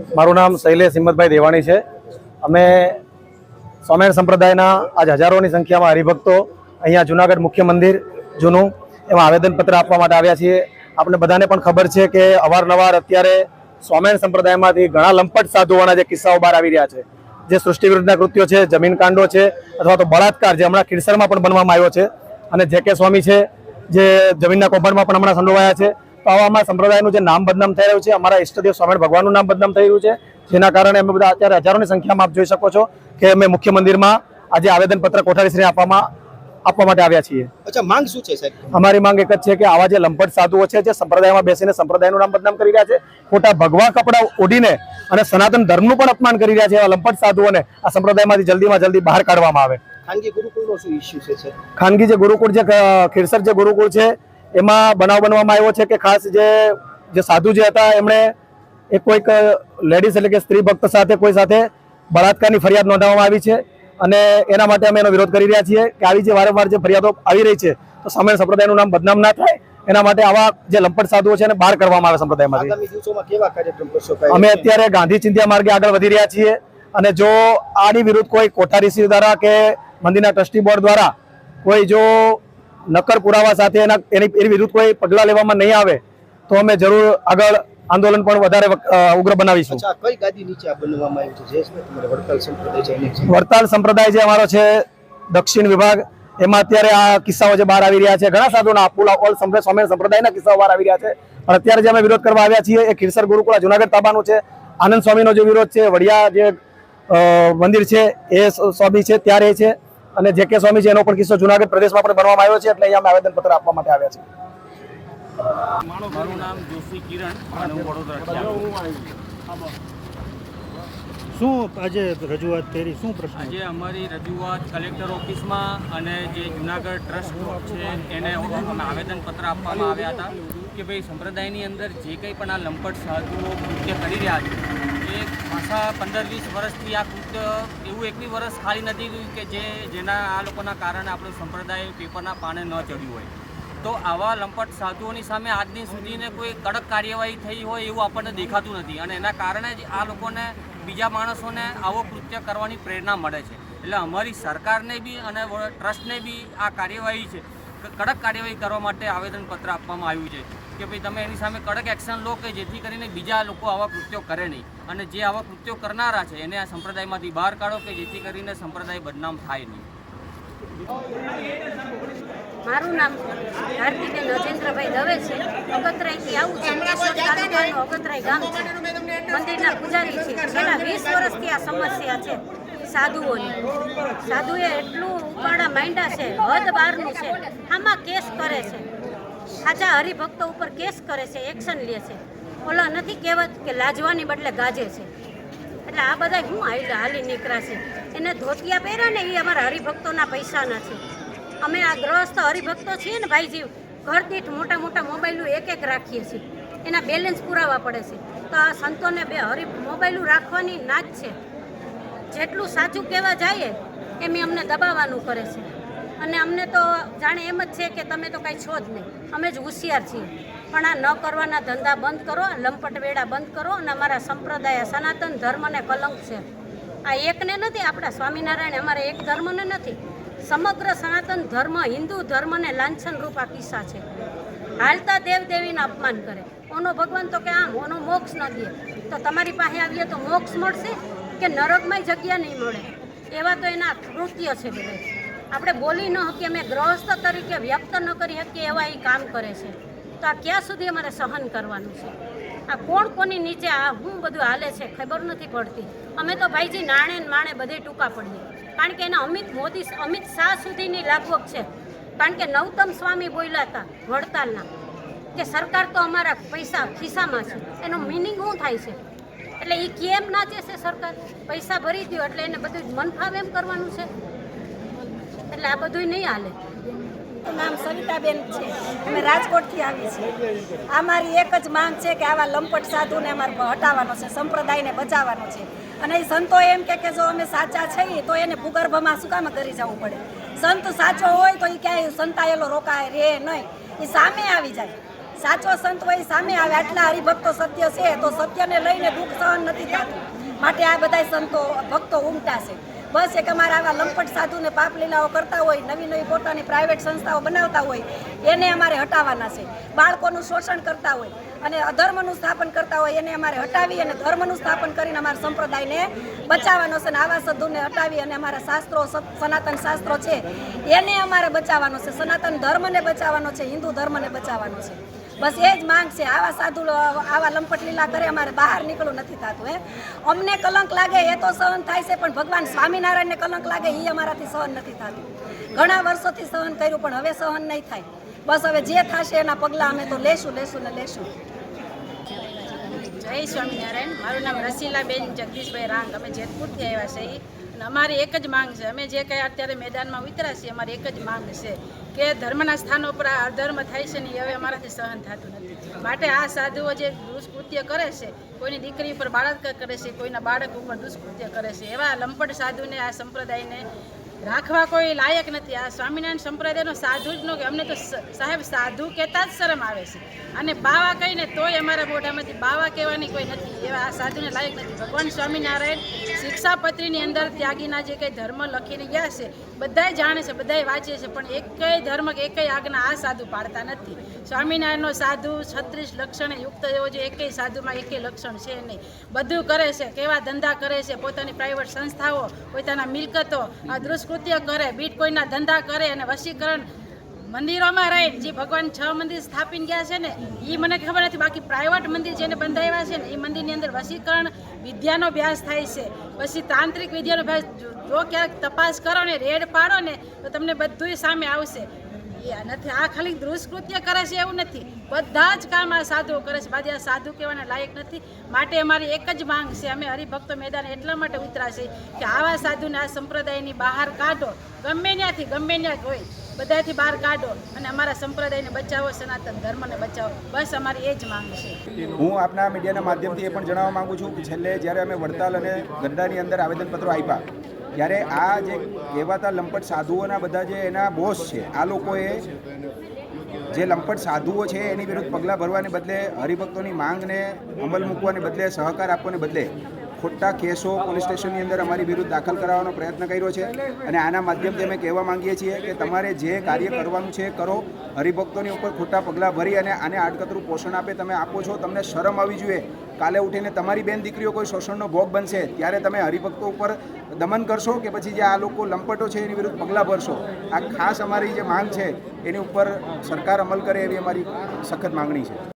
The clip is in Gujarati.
મારું નામ શૈલેષ હિંમતભાઈ દેવાણી છે. અમે સ્વામિનારાયણ સંપ્રદાયના આજ હજારોની સંખ્યામાં હરિભક્તો અહીંયા જુનાગઢ મુખ્ય મંદિર જૂનું એમાં આવેદનપત્ર આપવા માટે આવ્યા છીએ. આપણે બધાને પણ ખબર છે કે અવારનવાર અત્યારે સ્વામિનારાયણ સંપ્રદાયમાંથી ઘણા લંપટ સાધુઓના જે કિસ્સાઓ બહાર આવી રહ્યા છે. જે સૃષ્ટિ વિરુદ્ધના કૃત્યો છે, જમીન કાંડો છે, અથવા તો બળાત્કાર જે હમણાં ખીરસરમાં પણ બનવામાં આવ્યો છે. અને જે કે સ્વામી છે, જે જમીનના કૌભાંડમાં પણ હમણાં સંડોવાયા છે. તો આવા સંપ્રદાયનું જે નામ બદનામ થઈ રહ્યું છે અમારા ઈષ્ટદેવ સ્વામિનારાયણ ભગવાનનું નામ બદનામ થઈ રહ્યું છે જેના કારણે અમે બધા અત્યારે હજારોની સંખ્યામાં આપ જોઈ શકો છો કે અમે મુખ્ય મંદિરમાં આજે આવેદનપત્ર કોઠારીશ્રીને આપવામાં આપવા માટે આવ્યા છીએ. અચ્છા માંગ શું છે સાહેબ? અમારી માંગ એક જ છે કે આવા જે લંપટ સાધુઓ છે જે સંપ્રદાયમાં બેસીને સંપ્રદાયનું નામ બદનામ કરી રહ્યા છે ખોટા ભગવા કપડા ઓઢીને અને સનાતન ધર્મનું પણ અપમાન કરી રહ્યા છે એવા લંપટ સાધુઓને આ સંપ્રદાયમાંથી જલ્દીમાં જલ્દી બહાર કાઢવામાં આવે. ખાનગી ગુરુકુળનો શું ઇસ્યુ છે ખાનગી જે ગુરુકુળ જે ખીરસર જે ગુરુકુળ છે એમાં બનાવ બનવામાં આવ્યો છે કે ખાસ જે જે સાધુ જે હતા એમણે એ કોઈક લેડીઝ એટલે કે સ્ત્રી ભક્ત સાથે કોઈ સાથે બળાત્કારની ફરિયાદ નોંધાવવામાં આવી છે અને એના માટે અમે એનો વિરોધ કરી રહ્યા છીએ કે આવી જે વારંવાર જે ફરિયાદો આવી રહી છે તો સામાન્ય સંપ્રદાયનું નામ બદનામ ના થાય એના માટે આવા જે લંપટ સાધુઓ છે એને બહાર કરવામાં આવે સંપ્રદાયમાંથી? અમે અત્યારે ગાંધી ચિંધ્યા માર્ગે આગળ વધી રહ્યા છીએ અને જો આની વિરુદ્ધ કોઈ કોઠારીસી દ્વારા કે મંદિરના ટ્રસ્ટી બોર્ડ દ્વારા કોઈ જો નક્કર પુરાવા સાથે એના એની એની વિરુદ્ધ કોઈ પગલાં લેવામાં નહીં આવે તો અમે જરૂર આગળ આંદોલન પણ વધારે ઉગ્ર બનાવીશું. કઈ ગાદી નીચે આ બનવામાં આવ્યું છે? વડતાલ સંપ્રદાય જે અમારો છે દક્ષિણ વિભાગ એમાં અત્યારે આ કિસ્સાઓ જે બહાર આવી રહ્યા છે ઘણા સાધુના ઓલ ઓલ સ્વામી સંપ્રદાયના કિસ્સાઓ બહાર આવી રહ્યા છે. પણ અત્યારે જે અમે વિરોધ કરવા આવ્યા છીએ એ ખીરસર ગુરુકુળ જુનાગઢ તાબાનો છે આનંદ સ્વામીનો જે વિરોધ છે વડિયા જે મંદિર છે એ સ્વામી છે ત્યારે છે. અને જે કે સ્વામી છે એનો પણ કિસ્સો જુનાગઢ પ્રદેશમાં પણ બનવામાં આવ્યો છે એટલે અહીંયા અમે આવેદનપત્ર આપવા માટે આવ્યા છીએ. મારું નામ જોશી કિરણ અને હું વડોદરાથી આવું શું આજે રજૂઆત કરી? શું પ્રશ્ન? આજે અમારી રજૂઆત કલેક્ટર ઓફિસમાં અને જે જુનાગઢ ટ્રસ્ટ છે એને અમે આવેદનપત્ર આપવામાં આવ્યા હતા કે ભાઈ સંપ્રદાયની અંદર જે કંઈ પણ આ લંપટ સાધુઓ કૃત્ય કરી રહ્યા છે પાછા પંદર વીસ વર્ષથી આ કૃત્ય એવું એકવી વર્ષ ખાલી નથી કે જે જેના આ લોકોના કારણે આપણો સંપ્રદાય પેપરના પાને ન ચડ્યું હોય. તો આવા લંપટ સાધુઓની સામે આજની સુધીને કોઈ કડક કાર્યવાહી થઈ હોય એવું આપણને દેખાતું નથી અને એના કારણે જ આ લોકોને બીજા માણસોને આવો કૃત્ય કરવાની પ્રેરણા મળે છે. એટલે અમારી સરકારને બી અને ટ્રસ્ટને બી આ કાર્યવાહી છે, કડક કાર્યવાહી કરવા માટે આવેદનપત્ર આપવામાં આવ્યું છે. કે ભાઈ તમે એની સામે કડક એક્શન લો કે જેથી કરીને બીજા લોકો આવા કૃત્યો કરે નહીં. અને જે આવા કૃત્યો કરનારા છે એને આ સંપ્રદાયમાંથી બહાર કાઢો કે જેથી કરીને સંપ્રદાય બદનામ થાય નહીં. મારું નામ ભારતીબેન નજેન્દ્રભાઈ દવે છે. અગતરાઈથી આવું છે. અંકલેશ્વર તાલુકાનું અગતરાઈ ગામ છે. મંદિરના પૂજારી છે. છેલ્લા વીસ વર્ષથી આ સમસ્યા છે. સાધુઓની. સાધુએ એટલું ઉપાડા માંડ્યા છે. હદ બહારનું છે. આમાં કેસ કરે છે. સાચા હરિભક્તો ઉપર કેસ કરે છે એક્શન લે છે. ઓલા નથી કહેવત કે લાજવાની બદલે ગાજે છે. એટલે આ બધા શું હાલી છે? એને ધોતિયા પહેર્યા ને એ અમારા હરિભક્તોના પૈસાના છે અમે આ ગ્રહસ્થ હરિભક્તો છીએ ને ભાઈજી, ઘર દીઠ મોટા મોટા મોબાઈલો એક એક રાખીએ છીએ. એના બેલેન્સ પુરાવા પડે છે. તો આ સંતોને બે હરિ મોબાઈલો રાખવાની ના જ છે. જેટલું સાચું કહેવા જઈએ, એમ અમને દબાવવાનું કરે છે. અને અમને તો જાણે એમ જ છે કે તમે તો કાંઈ છો જ નહીં. અમે જ હોશિયાર છીએ. પણ આ ન કરવાના ધંધા બંધ કરો લંપટ વેડા બંધ કરો અને અમારા સંપ્રદાય સનાતન ધર્મને કલંક છે. આ એકને નથી, આપણા સ્વામિનારાયણ અમારા એક ધર્મને નથી. સમગ્ર સનાતન ધર્મ, હિન્દુ ધર્મને લાંછન રૂપ આ કિસ્સા છે. હાલતા દેવદેવીને અપમાન કરે. ઓનો ભગવાન તો કે આમ, ઓનો મોક્ષ ન દે. તો તમારી પાસે આવીએ તો મોક્ષ મળશે કે નરકમાં જગ્યા નહીં મળે? એવા તો એના કૃત્ય છે બધા આપણે બોલી ન શકીએ, અમે ગ્રહસ્થ તરીકે વ્યક્ત ન કરી શકીએ એવા એ કામ કરે છે. તો આ ક્યાં સુધી અમારે સહન કરવાનું છે? આ કોણ કોની નીચે આ હું બધું હાલે છે ખબર નથી પડતી. અમે તો ભાઈજી નાણે ને માણે બધે ટૂંકા પડીએ. કારણ કે એના અમિત મોદી અમિત શાહ સુધીની લાગવગ છે. કારણ કે નવતમ સ્વામી બોલ્યા હતા વડતાલના કે સરકાર તો અમારા પૈસા ખિસ્સામાં છે. એનો મિનિંગ શું થાય છે? એટલે એ કેમ નાચે છે સરકાર? પૈસા ભરી દો એટલે એને બધું મન ફાવે એમ કરવાનું છે? એટલે આ બધું નહીં હાલે. મારું નામ સવિતાબેન છે. અમે રાજકોટથી આવી છીએ. અમારી એક જ માંગ છે કે આવા લંપટ સાધુને અમારે હટાવવાનો છે, સંપ્રદાયને બચાવવાનો છે. અને એ સંતો એમ કે કે જો અમે સાચા છીએ, તો એને ભૂગર્ભમાં શું કામ કરી જવું પડે? સંત સાચો હોય તો એ ક્યાંય સંતાયેલો રોકાય રે નહીં. એ સામે આવી જાય. સાચો સંત હોય સામે આવે. આટલા હરિભક્તો સત્ય છે, તો સત્યને લઈને દુઃખ સહન નથી થતું. માટે આ બધાય સંતો, ભક્તો ઉમટા છે. બસ એક અમારા આવા લંપટ સાધુને પાપ લીલાઓ કરતા હોય, નવી નવી પોતાની પ્રાઇવેટ સંસ્થાઓ બનાવતા હોય, એને અમારે હટાવવાના છે. બાળકોનું શોષણ કરતા હોય અને અધર્મનું સ્થાપન કરતા હોય, એને અમારે હટાવી અને ધર્મનું સ્થાપન કરીને અમારા સંપ્રદાયને બચાવવાનો છે અને આવા સાધુને હટાવી અને અમારા શાસ્ત્રો, સત- સનાતન શાસ્ત્રો છે, એને અમારે બચાવવાનો છે. સનાતન ધર્મને બચાવવાનો છે, હિન્દુ ધર્મને બચાવવાનો છે. બસ એ જ માંગ છે. આવા સાધુ આવા લંપટ લીલા કરે અમારે બહાર નીકળવું નથી થતું હે અમને કલંક લાગે, એ તો સહન થાય છે, પણ ભગવાન સ્વામિનારાયણને કલંક લાગે એ અમારાથી સહન નથી થતું. ઘણા વર્ષોથી સહન કર્યું, પણ હવે સહન નહીં થાય. બસ હવે જે થશે એના પગલાં અમે તો લેશું લેશું ને લેશું. જય સ્વામિનારાયણ. મારું નામ રસીલાબેન જગદીશભાઈ રામ. અમે જેતપુરથી આવ્યા છીએ અને અમારી એક જ માંગ છે. અમે જે કંઈ અત્યારે મેદાનમાં ઉતર્યા છીએ, અમારી એક જ માંગ છે કે ધર્મના સ્થાનો પર આ અધર્મ થાય છે ને હવે અમારાથી સહન થતું નથી. માટે આ સાધુઓ જે દુષ્કૃત્ય કરે છે, કોઈની દીકરી ઉપર બાળક કરે છે, કોઈના બાળક ઉપર દુષ્કૃત્ય કરે છે, એવા લંપટ સાધુને આ સંપ્રદાયને રાખવા કોઈ લાયક નથી. આ સ્વામિનારાયણ સંપ્રદાયનો સાધુ જ નો અમને તો સાહેબ સાધુ કહેતા જ શરમ આવે છે. અને બાવા કહીને તોય અમારા મોઢામાંથી બાવા કહેવાની કોઈ નથી. એવા આ સાધુને લાયક નથી. ભગવાન સ્વામિનારાયણ શિક્ષાપત્રીની અંદર ત્યાગીના જે કંઈ ધર્મ લખીને ગયા છે, બધાય જાણે છે, બધાય વાંચે છે, પણ એકેય ધર્મ કે એકેય આજ્ઞા આ સાધુ પાડતા નથી. સ્વામિનારાયણનો સાધુ છત્રીસ લક્ષણે યુક્ત એવો જે એકેય સાધુમાં એકેય લક્ષણ છે નહીં. બધું કરે છે, કેવા ધંધા કરે છે, પોતાની પ્રાઇવેટ સંસ્થાઓ, પોતાના મિલકતો, આ દુષ્કૃત્ય કરે, બીટકોઈનના ધંધા કરે અને વશીકરણ મંદિરોમાં રહી. જે ભગવાન છ મંદિર સ્થાપીને ગયા છે ને એ મને ખબર નથી. બાકી પ્રાઇવેટ મંદિર જેને બંધાવ્યા છે ને એ મંદિરની અંદર વશીકરણ વિદ્યાનો અભ્યાસ થાય છે. પછી તાંત્રિક વિદ્યાનો અભ્યાસ જો- ક્યાંક તપાસ કરો ને, રેડ પાડો ને, તો તમને બધુંય સામે આવશે. એ નથી. આ ખાલી દુષ્કૃત્ય કરે છે એવું નથી. બધા જ કામ આ સાધુઓ કરે છે. બાકી આ સાધુ કહેવાના લાયક નથી. માટે અમારી એક જ માંગ છે. અમે હરિભક્તો મેદાન એટલા માટે ઉતરા કે આવા સાધુને આ સંપ્રદાયની બહાર કાઢો. ગમે ત્યાંથી, ગમે ત્યાં હોય. બધાથી બહાર કાઢો અને અમારા સંપ્રદાયને બચાવો, સનાતન ધર્મને બચાવો. બસ અમારી એ જ માંગ છે. હું આપના મીડિયાના માધ્યમથી એ પણ જણાવવા માંગુ છું કે છેલ્લે જ્યારે અમે વડતાલ અને ગરડાની અંદર આવેદનપત્રો આપ્યા ત્યારે આ જે કહેવાતા લંપટ સાધુઓના બધા જે એના બોસ છે, આ લોકોએ જે લંપટ સાધુઓ છે એની વિરુદ્ધ પગલાં ભરવાને બદલે હરિભક્તોની માંગને અમલ મૂકવાને બદલે, સહકાર આપવાને બદલે ખોટા કેસો પોલીસ સ્ટેશનની અંદર અમારી વિરુદ્ધ દાખલ કરાવવાનો પ્રયત્ન કર્યો છે. અને આના માધ્યમથી અમે કહેવા માંગીએ છીએ કે તમારે જે કાર્ય કરવાનું છે, કરો. હરિભક્તોની ઉપર ખોટા પગલાં ભરી અને આને આડકતરું પોષણ આપે તમે આપો છો. તમને શરમ આવી જોઈએ. કાલે ઉઠીને તમારી બેન દીકરીઓ કોઈ શોષણનો ભોગ બનશે, ત્યારે તમે હરિભક્તો ઉપર દમન કરશો કે પછી જે આ લોકો લંપટો છે એની વિરુદ્ધ પગલાં ભરશો. આ ખાસ અમારી જે માંગ છે, એની ઉપર સરકાર અમલ કરે એવી અમારી સખત માંગણી છે.